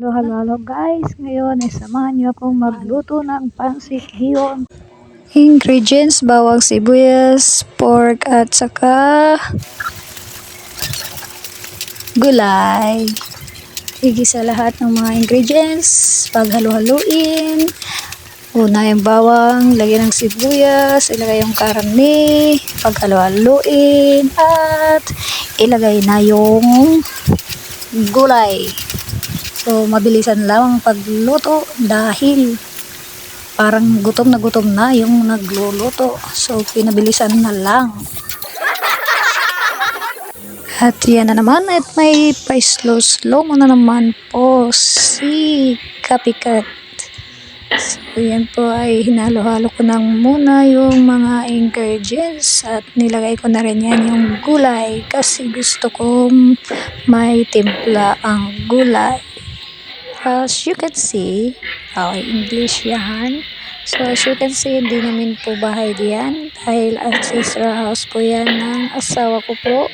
Hello, hello, hello guys. Ngayon ay samahan niyo akong magluto ng pansit hiyon. Ingredients, bawang sibuyas, pork at saka gulay. Igisa lahat ng mga ingredients, paghalo-haluin. Una yung bawang, lagyan ng sibuyas, ilagay yung karne, paghalo-haluin, at ilagay na yung gulay. So, mabilisan lang ang pagluto dahil parang gutom na gutom na yung nagluluto. So, pinabilisan na lang. At yan na naman at may pa-slow-slow mo na naman po si Kapikat. So, yan po ay hinalo-halo ko nang muna yung mga ingredients at nilagay ko na rin yan yung gulay kasi gusto kong may timpla ang gulay. As you can see, okay, English yan. So, as you can see, hindi namin po bahay diyan dahil ancestral house po yan ng asawa ko po.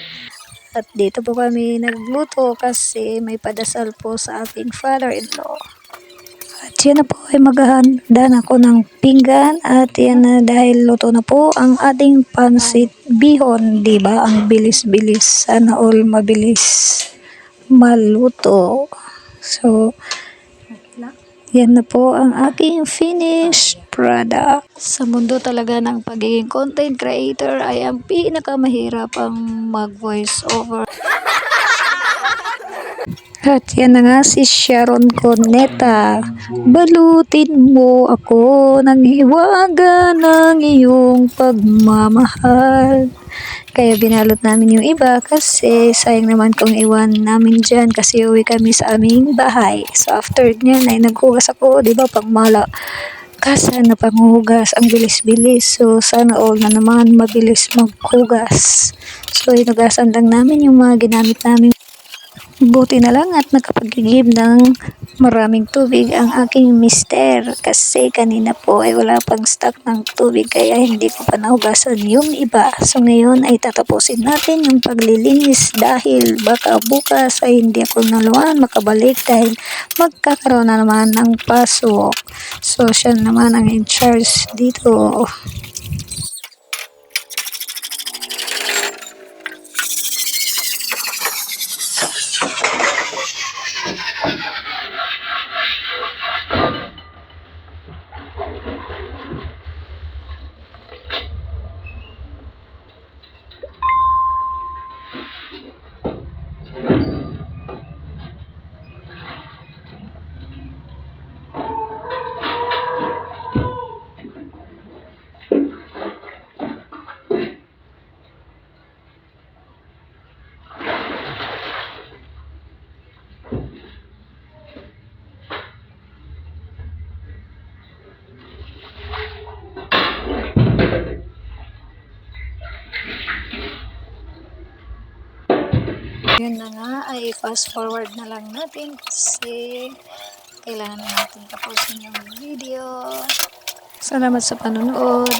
At dito po kami nagluto kasi may padasal po sa ating father-in-law. At yan na po ay maghahanda na ako ng pinggan at yan na dahil luto na po ang ating pansit bihon, di ba? Ang bilis-bilis, sana all mabilis maluto. So, yan na po ang aking finished product. Sa mundo talaga ng pagiging content creator ay ang pinakamahirap ang mag-voice over. At yan na nga si Sharon Coneta. Balutin mo ako ng hiwaga ng iyong pagmamahal. Kaya binalot namin yung iba kasi sayang naman kung iwan namin dyan kasi uwi kami sa aming bahay. So after nyan ay naghugas ako, di ba, pang mala. Kasa na panghugas, ang bilis-bilis. So sana all na naman mabilis maghugas. So inugasan lang namin yung mga ginamit namin Buti na lang at nakapag-give ng maraming tubig ang aking mister kasi kanina po ay wala pang stock ng tubig kaya hindi ko pa nahugasan yung iba. So ngayon ay tatapusin natin yung paglilinis dahil baka bukas ay hindi ako naluan makabalik dahil magkakaroon na naman ng pasok. So siya naman ang in charge dito. question. Yun na nga ay fast forward na lang natin kasi kailangan na natin tapusin yung video. Salamat sa panonood.